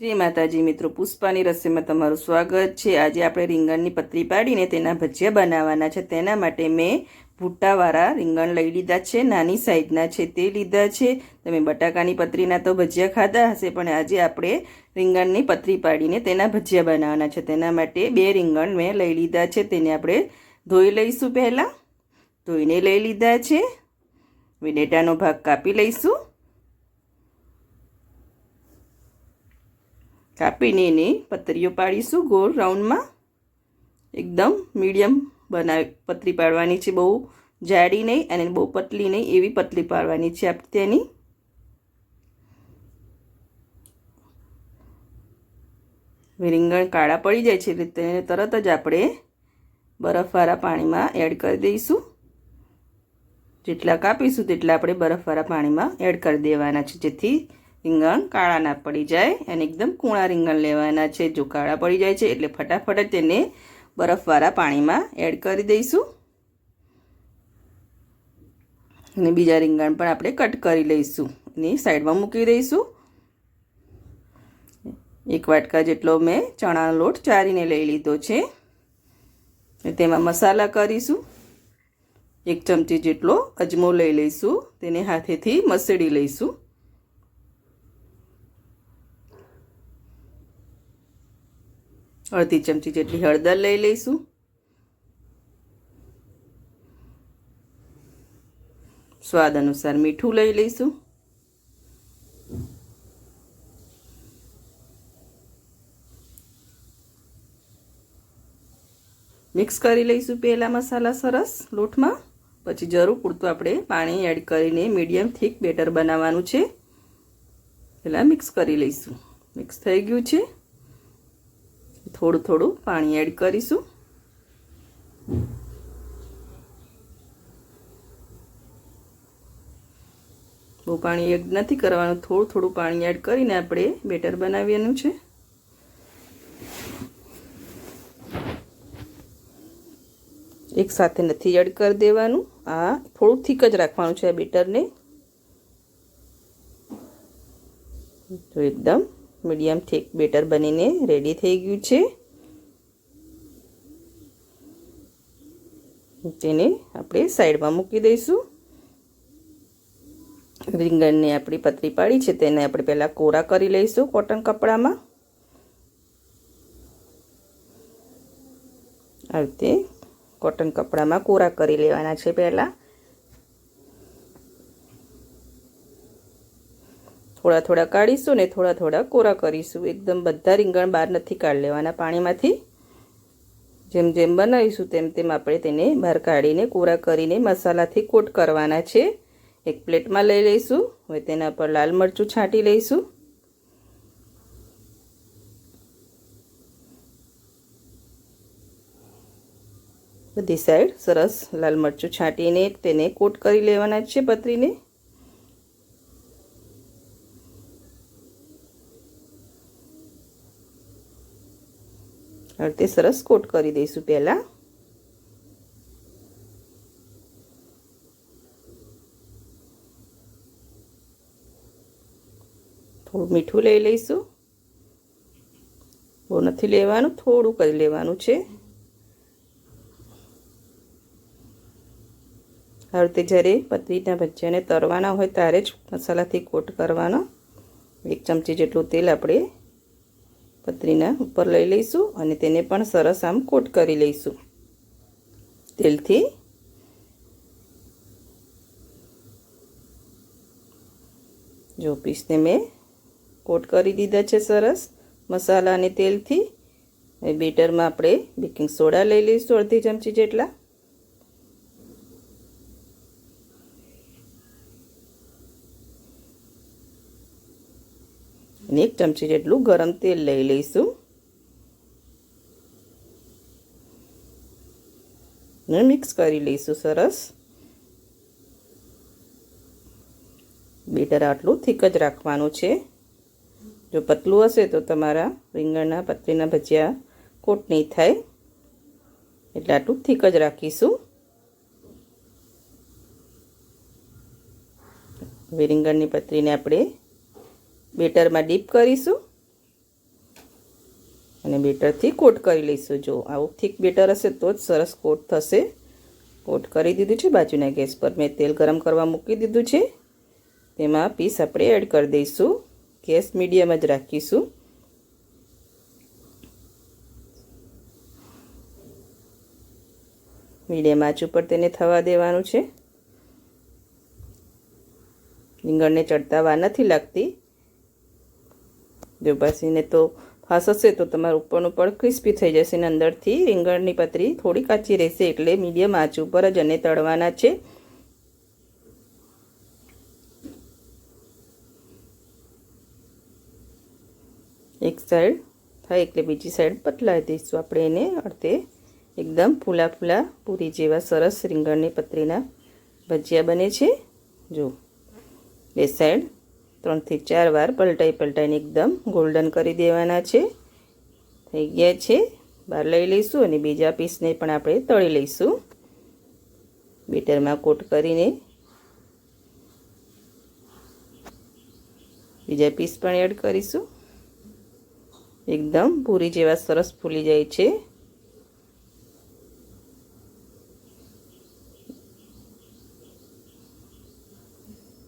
જય માતાજી મિત્રો, પુષ્પાની રસોઈમાં તમારું સ્વાગત છે. આજે આપણે રીંગણની પતરી પાડીને તેના ભજીયા બનાવવાના છે. તેના માટે મેં ભૂટાવાળા રીંગણ લઈ લીધા છે, નાની સાઈઝના છે તે લીધા છે. તમે બટાકાની પતરીના તો ભજીયા ખાધા હશે, પણ આજે આપણે રીંગણની પતરી પાડીને તેના ભજીયા બનાવવાના છે. તેના માટે બે રીંગણ મેં લઈ લીધા છે, તેને આપણે ધોઈ લઈશું પહેલાં. ધોઈને લઈ લીધા છે. ડેટાનો ભાગ કાપી લઈશું. કાપીને એને પતરીઓ પાડીશું ગોળ રાઉન્ડમાં. એકદમ મીડિયમ બનાવી, પતરી પાડવાની છે બહુ જાડી નહીં અને બહુ પતલી નહીં એવી પતલી પાડવાની છે આપણે તેની. રીંગણ કાળા પડી જાય છે એટલે તેને તરત જ આપણે બરફવાળા પાણીમાં એડ કરી દઈશું. જેટલા કાપીશું તેટલા આપણે બરફવાળા પાણીમાં એડ કરી દેવાના છે. જેથી રીંગણ કાળા ના પડી જાય અને એકદમ કૂણા રીંગણ લેવાના છે. જો કાળા પડી જાય છે એટલે ફટાફટ તેને બરફવાળા પાણીમાં એડ કરી દઈશું. અને બીજા રીંગણ પણ આપણે કટ કરી લઈશું. અને સાઈડમાં મૂકી દઈશું. એક વાટકા જેટલો મેં ચણાનો લોટ ચારીને લઈ લીધો છે. તેમાં મસાલા કરીશું. એક ચમચી જેટલો અજમો લઈ લઈશું. તેને હાથેથી મસળી લઈશું. અડધી ચમચી જેટલી હળદર લઈ લઈશું. સ્વાદ અનુસાર મીઠું લઈ લઈશું. મિક્સ કરી લઈશું પહેલાં મસાલા સરસ લોટમાં. પછી જરૂર પૂરતું આપણે પાણી એડ કરીને મીડિયમ થીક બેટર બનાવવાનું છે. પહેલાં મિક્સ કરી લઈશું. મિક્સ થઈ ગયું છે. થોડું થોડું પાણી એડ કરીશું. બહુ પાણી એડ નથી કરવાનું, થોડું થોડું પાણી એડ કરીને આપણે બેટર બનાવવાનું છે. એક સાથે નથી એડ કરી દેવાનું, આ થોડું થીક જ રાખવાનું છે આ બેટરને. તો એકદમ મીડિયમ થીક બેટર બનીને રેડી થઈ ગયું છે. તેને આપણે સાઈડમાં મૂકી દઈશું. રીંગણની આપણી પતરી પાડી છે, તેને આપણે પહેલાં કોરા કરી લઈશું કોટન કપડામાં. આ રીતે કોટન કપડામાં કોરા કરી લેવાના છે પહેલાં. થોડા થોડા કાઢીશું ને થોડા થોડા કોરા કરીશું. એકદમ બધા રીંગણ બહાર નથી કાઢી લેવાના પાણીમાંથી. જેમ જેમ બનાવીશું તેમ તેમ આપણે તેને બહાર કાઢીને કોરા કરીને મસાલાથી કોટ કરવાના છે. એક પ્લેટમાં લઈ લઈશું. હવે તેના પર લાલ મરચું છાંટી લઈશું. બધી સાઈડ સરસ લાલ મરચું છાંટીને તેને કોટ કરી લેવાના છે પતરીને. તે સરસ કોટ કરી દઈશું પહેલાં. થોડું મીઠું લઈ લઈશું. બહુ નથી લેવાનું, થોડું કરી લેવાનું છે. આ રીતે જ્યારે પતરીના ભજીયાને તરવાના હોય ત્યારે જ મસાલાથી કોટ કરવાનો. એક ચમચી જેટલું તેલ આપણે પતરીના ઉપર લઈ લઈશું અને તેને પણ સરસ આમ કોટ કરી લઈશું. તેલથી જો પીસને મેં કોટ કરી દીધા છે સરસ મસાલા અને તેલથી. બેટરમાં આપણે બેકિંગ સોડા લઈ લઈશું અડધી ચમચી જેટલા. અને એક ચમચી જેટલું ગરમ તેલ લઈ લઈશું. ને મિક્સ કરી લઈશું સરસ. બેટર આટલું થીક જ રાખવાનું છે. જો પતલું હશે તો તમારા રીંગણના, પતરીના ભજીયા કોટ નહીં થાય. એટલે આટલું થીક જ રાખીશું. હવે રીંગણની પતરીને આપણે બેટરમાં ડીપ કરીશું. અને બેટરથી કોટ કરી લઈશું. જો આવું થીક બેટર હશે તો જ સરસ કોટ થશે. કોટ કરી દીધું છે બાજુના ગેસ પર. મેં તેલ ગરમ કરવા મૂકી દીધું છે. તેમાં પીસ આપણે એડ કરી દઈશું. ગેસ મીડિયમ જ રાખીશું. મીડિયમ આંચ ઉપર તેને થવા દેવાનું છે. રીંગણને ચડતા વાર નથી લાગતી. પાસીને તો ફાસ હશે તો તમારું ઉપરનું પણ ક્રિસ્પી થઈ જશે અને અંદરથી રીંગણની પતરી થોડી કાચી રહેશે એટલે મીડિયમ આંચ ઉપર જ અને તળવાના છે. એક સાઈડ થાય એટલે બીજી સાઈડ પતલાવી દઈશું આપણે એને અડધે. એકદમ ફૂલા ફૂલા પૂરી જેવા સરસ રીંગણની પતરીના ભજીયા બને છે. જો બે સાઈડ ત્રણથી ચાર વાર પલટાઈ પલટાઈને એકદમ ગોલ્ડન કરી દેવાના છે. થઈ ગયા છે. બહાર લઈ લઈશું અને બીજા પીસને પણ આપણે તળી લઈશું. બેટરમાં કોટ કરીને. બીજા પીસ પણ એડ કરીશું. એકદમ પૂરી જેવા સરસ ફૂલી જાય છે.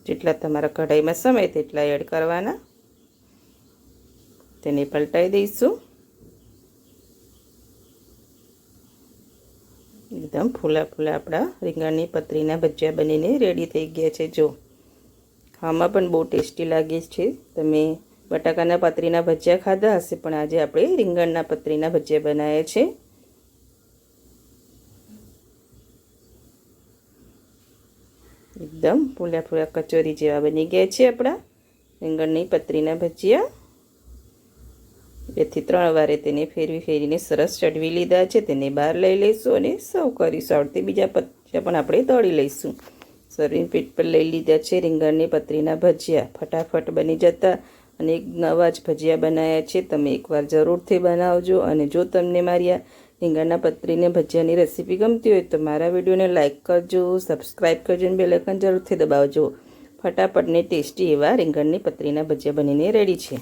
જેટલા તમારા કઢાઈમાં સમય તેટલા એડ કરવાના. તેને પલટાઈ દઈશું. એકદમ ફૂલા ફૂલા આપણા રીંગણની પતરીના ભજીયા બનીને રેડી થઈ ગયા છે. જો, ખાવામાં પણ બહુ ટેસ્ટી લાગે છે. તમે બટાકાના પતરીના ભજીયા ખાધા હશે, પણ આજે આપણે રીંગણના પતરીના ભજીયા બનાવ્યા છે. એકદમ ફૂલા ફૂલા કચોરી જેવા બની ગયા છે આપણા. રીંગણની પતરીના ભજીયા. બેથી ત્રણ વારે તેને ફેરવી ફેરીને સરસ ચડવી લીધા છે. તેને બહાર લઈ લઈશું અને સર્વ કરીશું. આવડતી બીજા ભજીયા પણ આપણે તળી લઈશું. સર્વિંગ પીઠ પર લઈ લીધા છે રીંગણની પતરીના ભજીયા. ફટાફટ બની જતા અને એક નવા જ ભજીયા બનાવ્યા છે. તમે એકવાર જરૂરથી બનાવજો અને જો તમને મારી આ રીંગણના પતરીને ભજીયાની રેસીપી ગમતી હોય તો મારા વિડીયોને લાઇક કરજો સબસ્ક્રાઈબ કરજો અને બેલેકન જરૂરથી દબાવજો. ફટાફટને ટેસ્ટી એવા રીંગણની પતરીના ભજીયા બનીને રેડી છે.